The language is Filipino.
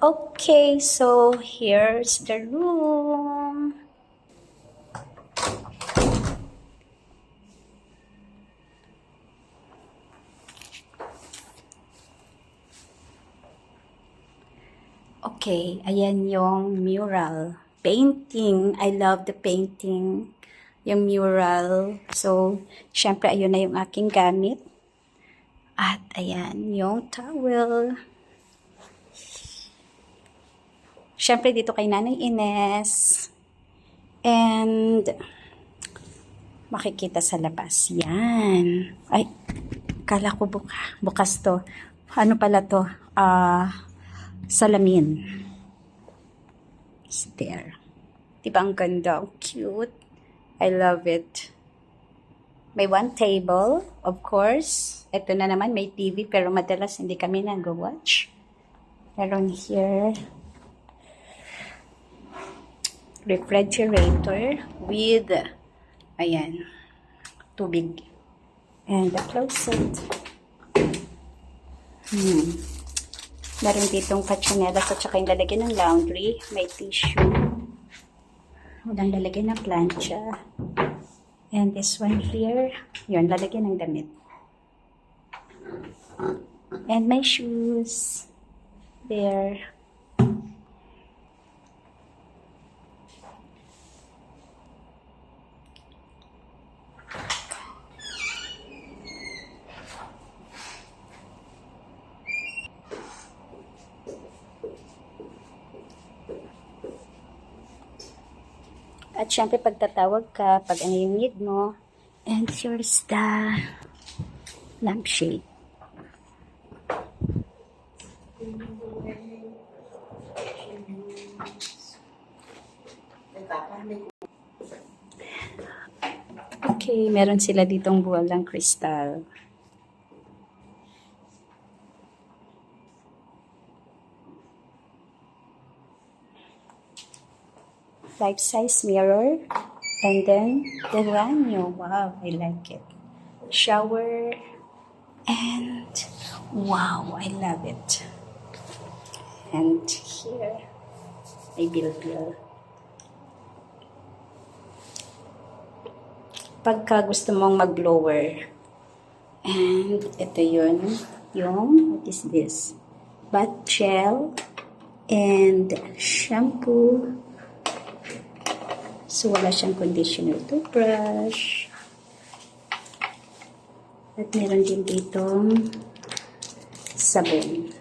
Okay, so here's the room. Okay, ayan yung mural. Painting. I love the painting. Yung mural. So, syempre, ayun na yung aking gamit. At ayan, yung towel. Syempre, dito kay Nanay Ines. And, makikita sa labas. Yan. Ay, kala ko buka, bukas to. Ano pala to? Ah, salamin. It's there. Diba ang ganda? Cute. I love it. May one table, of course. Ito na naman, may TV, pero madalas hindi kami nag-watch. Meron here, refrigerator with, ayan, tubig. And the closet. Hmm. Meron ditong pachanelas at saka yung lalagyan ng laundry. May tissue. Walang lalagyan ng plancha. And this one here, yun, lalagyan ng damit. And my shoes. There. At syempre, pagtatawag ka, pag ano yung need mo, and here's the lampshade. Okay, meron sila ditong buwalang kristal. Life-size mirror, and then the ranyo. Wow, I like it. Shower, and wow, I love it. And here, may bill-bill. Pagka gusto mong mag-blower, and ito yun, yung, what is this? Bath gel, and shampoo, So, wala siyang conditioner toothbrush. At meron din ditong sabon.